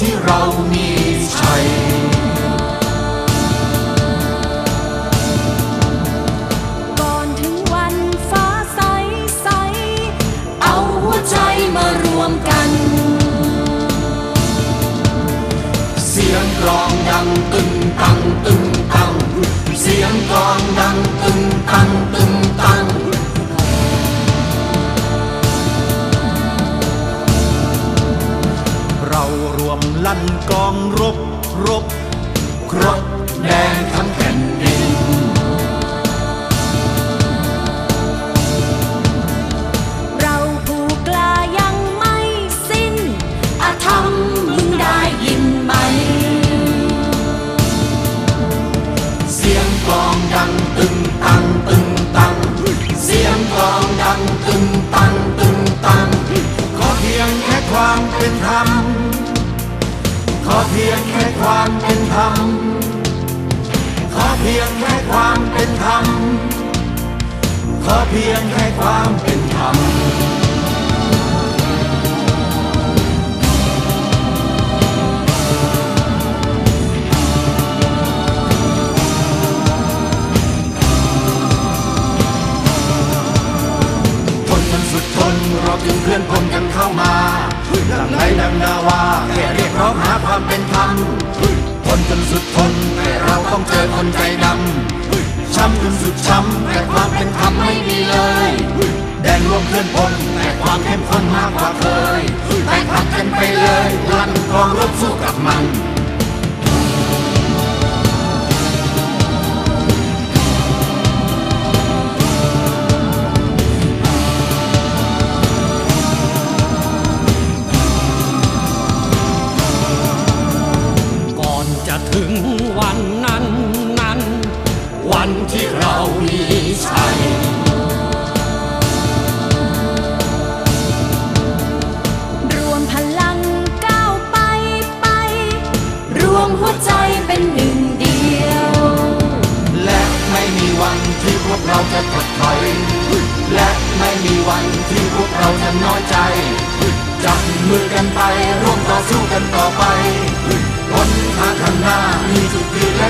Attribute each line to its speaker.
Speaker 1: ที่เรามีชัย
Speaker 2: ก่อนถึงวันฟ้าใสใส
Speaker 1: เอาหัวใจมารวมกัน เสียงกลองดังตึงตังตึงตัง เสียงกลองดังตึงตังตึงตัง
Speaker 3: วมลั่นกองรบรบ
Speaker 1: ครบแดงทั้งแผ่นดิน
Speaker 3: ความเป็นธรรม ขอเพียงแค่ความเป็นธรรม ขอเพียงแค่ความเป็นธรรมทนจนสุดทนเราจึงเคลื่อนพลกันเข้ามา หลังไหลดังนาวาแค่เรียกร้องหาความเป็นธรรมทนจนสุดทนแต่เราต้องเจอคนใจดำช้ำจนสุดช้ำแต่ความเป็นธรรมไม่มีเลย แดนรวมเคลื่อนพลแต่ความเข้มข้นมากกว่าเคยแต่ขัดกันไปเลยลั่นกองรบสู้กับมัน
Speaker 4: ถึงวันนั้นนั้น
Speaker 1: วันที่เรามีชัย
Speaker 2: รวมพลังก้าวไปไป
Speaker 1: รวมหัวใจเป็นหนึ่งเดียว
Speaker 3: และไม่มีวันที่พวกเราจะถดถอย และไม่มีวันที่พวกเราจะน้อยใจ จับมือกันไปร่วมต่อสู้กันต่อไป คนทางข้างหน้ามีจุดยืนและ